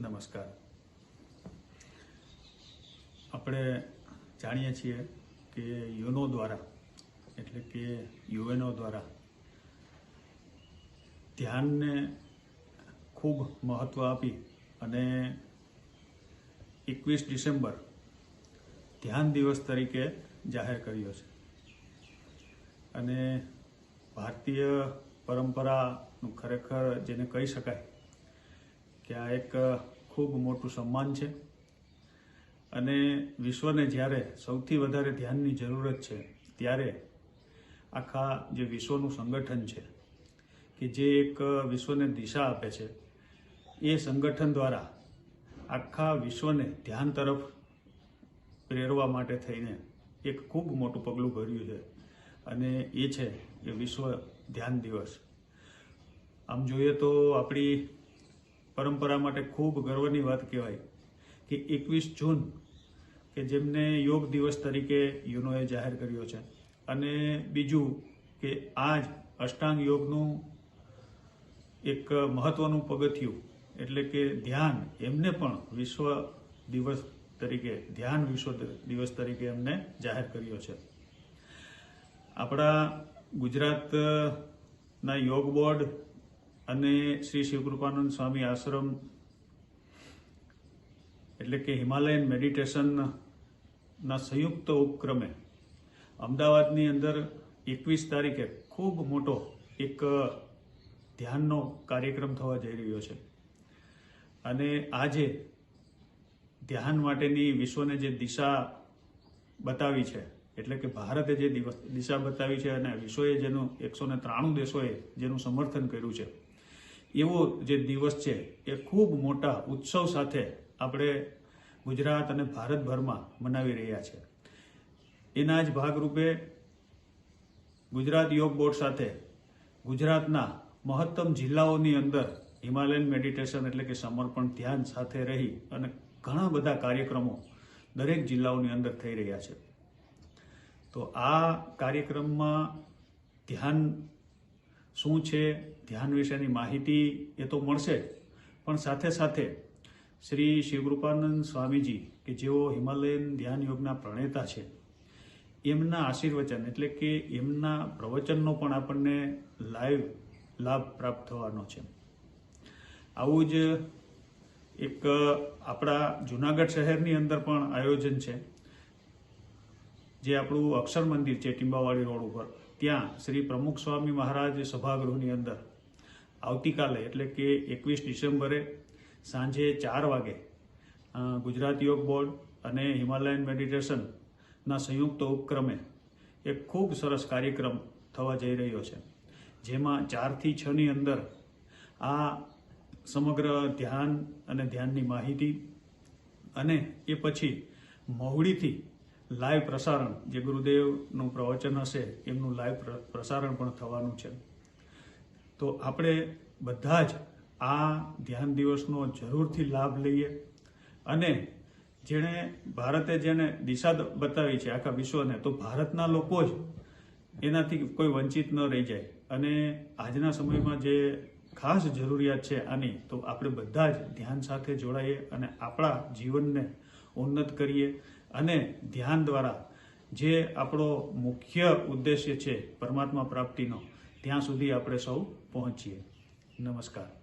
નમસ્કાર. આપણે જાણીએ છીએ કે યુનો દ્વારા, એટલે કે યુએનઓ દ્વારા ધ્યાનને ખૂબ મહત્ત્વ આપી અને એકવીસ ડિસેમ્બર ધ્યાન દિવસ તરીકે જાહેર કર્યો છે. અને ભારતીય પરંપરાનું ખરેખર જેને કહી શકાય કે આ એક ખૂબ મોટું સન્માન છે. અને વિશ્વને જ્યારે સૌથી વધારે ધ્યાનની જરૂરત છે, ત્યારે આખા જે વિશ્વનું સંગઠન છે, કે જે એક વિશ્વને દિશા આપે છે, એ સંગઠન દ્વારા આખા વિશ્વને ધ્યાન તરફ પ્રેરવા માટે થઈને એક ખૂબ મોટું પગલું ભર્યું છે. અને એ છે એ વિશ્વ ધ્યાન દિવસ. આમ જોઈએ તો આપણી પરંપરા માટે ખૂબ ગર્વની વાત કહેવાય કે એકવીસ જૂન, કે જેમને યોગ દિવસ તરીકે યુનોએ જાહેર કર્યો છે. અને બીજું કે આજ અષ્ટાંગ યોગનું એક મહત્વનું પગથિયું એટલે કે ધ્યાન એમને પણ વિશ્વ દિવસ તરીકે, ધ્યાન વિશ્વ દિવસ તરીકે એમને જાહેર કર્યો છે. આપણા ગુજરાતના યોગ બોર્ડ અને શ્રી શિવકૃપાનંદ સ્વામી આશ્રમ, એટલે કે હિમાલયન મેડિટેશનના સંયુક્ત ઉપક્રમે, અમદાવાદની અંદર એકવીસ તારીખે ખૂબ મોટો એક ધ્યાનનો કાર્યક્રમ થવા જઈ રહ્યો છે. અને આજે ધ્યાન માટેની વિશ્વને જે દિશા બતાવી છે, એટલે કે ભારતે જે દિશા બતાવી છે અને વિશ્વએ જેનું એકસો ત્રાણું દેશોએ જેનું સમર્થન કર્યું છે એવો જે દિવસ છે એ ખૂબ મોટા ઉત્સવ સાથે આપણે ગુજરાત અને ભારતભરમાં મનાવી રહ્યા છે. એના જ ભાગરૂપે ગુજરાત યોગ બોર્ડ સાથે ગુજરાતના મહત્તમ જિલ્લાઓની અંદર હિમાલયન મેડિટેશન એટલે કે સમર્પણ ધ્યાન સાથે રહી અને ઘણા બધા કાર્યક્રમો દરેક જિલ્લાઓની અંદર થઈ રહ્યા છે. તો આ કાર્યક્રમમાં ધ્યાન શું છે, ધ્યાન વિશેની માહિતી એ તો મળશે પણ સાથે સાથે શ્રી શિવકૃપાનંદ સ્વામીજી, કે જેઓ હિમાલયન ધ્યાન યોગના પ્રણેતા છે, એમના આશીર્વચન એટલે કે એમના પ્રવચનનો પણ આપણને લાઈવ લાભ પ્રાપ્ત થવાનો છે. આવું જ એક આપણા જુનાગઢ શહેરની અંદર પણ આયોજન છે. જે આપણું અક્ષર મંદિર છે, ટીંબાવાડી રોડ ઉપર, ત્યાં શ્રી પ્રમુખ સ્વામી મહારાજ સભાગૃહની અંદર, આવતીકાલે એટલે કે એકવીસ ડિસેમ્બરે સાંજે ચાર વાગે ગુજરાત યોગ બોર્ડ અને હિમાલયન મેડિટેશનના સંયુક્ત ઉપક્રમે એક ખૂબ સરસ કાર્યક્રમ થવા જઈ રહ્યો છે. જેમાં ચારથી છની અંદર આ સમગ્ર ધ્યાન અને ધ્યાનની માહિતી અને એ પછી મહુડીથી લાઈવ પ્રસારણ જે ગુરુદેવનું પ્રવચન હશે, એમનું લાઈવ પ્ર- પ્રસારણ પણ થવાનું છે. તો આપણે બધા જ આ ધ્યાન દિવસનો જરૂરથી લાભ લઈએ અને જેણે ભારતે જેને દિશા બતાવી છે આખા વિશ્વને, તો ભારતના લોકો જ એનાથી કોઈ વંચિત ન રહી જાય. અને આજના સમયમાં જે ખાસ જરૂરિયાત છે આની, તો આપણે બધા જ ધ્યાન સાથે જોડાઈએ અને આપણા જીવનને ઉન્નત કરીએ અને ધ્યાન દ્વારા જે આપણો મુખ્ય ઉદ્દેશ્ય છે પરમાત્મા પ્રાપ્તિનો, ત્યાં સુધી આપણે સૌ પહોંચીએ. નમસ્કાર.